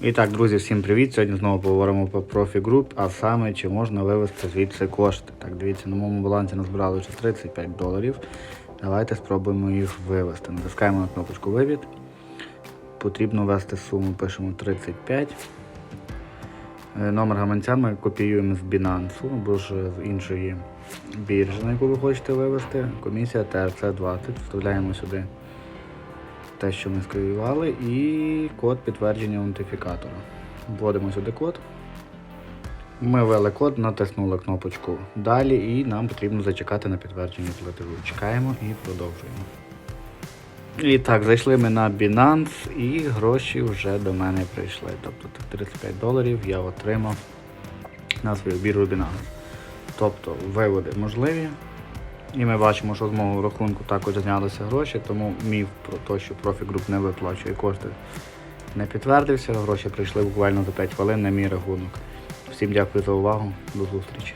І так, друзі, всім привіт! Сьогодні знову поговоримо про Group, а саме чи можна вивести звідси кошти. Так, дивіться, на моєму балансі назбирали вже 35 доларів. Давайте спробуємо їх вивести. Натискаємо на кнопочку Вивід. Потрібно ввести суму, пишемо 35. Е, Номер гаманця ми копіюємо з Binance або ж з іншої біржі, на яку ви хочете вивести. Комісія TRC20. Вставляємо сюди те, що ми скопіювали, і код підтвердження аутентифікатора. Вводимо сюди код. Ми ввели код, натиснули кнопочку Далі і нам потрібно зачекати на підтвердження платежу. Чекаємо і продовжуємо. І так, зайшли ми на Binance і гроші вже до мене прийшли. Тобто 35 доларів я отримав на свою біржу Binance. Тобто виводи можливі. І ми бачимо, що з мого рахунку також знялися гроші, тому міф про те, що Group не виплачує кошти, не підтвердився. Гроші прийшли буквально за 5 хвилин на мій рахунок. Всім дякую за увагу. До зустрічі.